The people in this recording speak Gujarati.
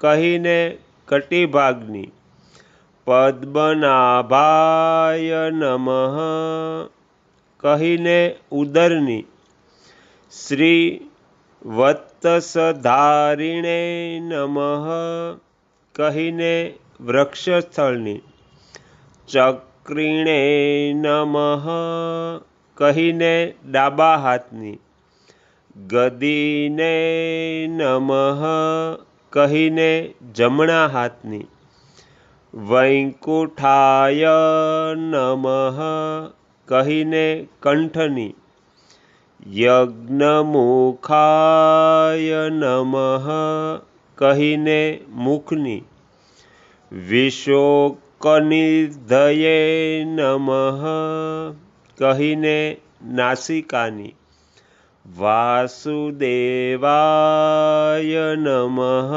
કહીને કટિભાગની પદ્મનાભાય નમઃ કહીને ઉદરની. શ્રી વત્સધારિણે નમઃ કહીને વૃક્ષસ્થળની. ચક્રિણે નમઃ કહીને ડાબા હાથની. ગદીને નમઃ કહીને જમણા હાથની. વૈકુંઠાય નમઃ કહીને કંઠની. યજ્ઞમુખાય નમઃ કહીને મુખની. વિશોકનિધયે નમઃ કહીને નાસિકાની. वासुदेवाय नमः।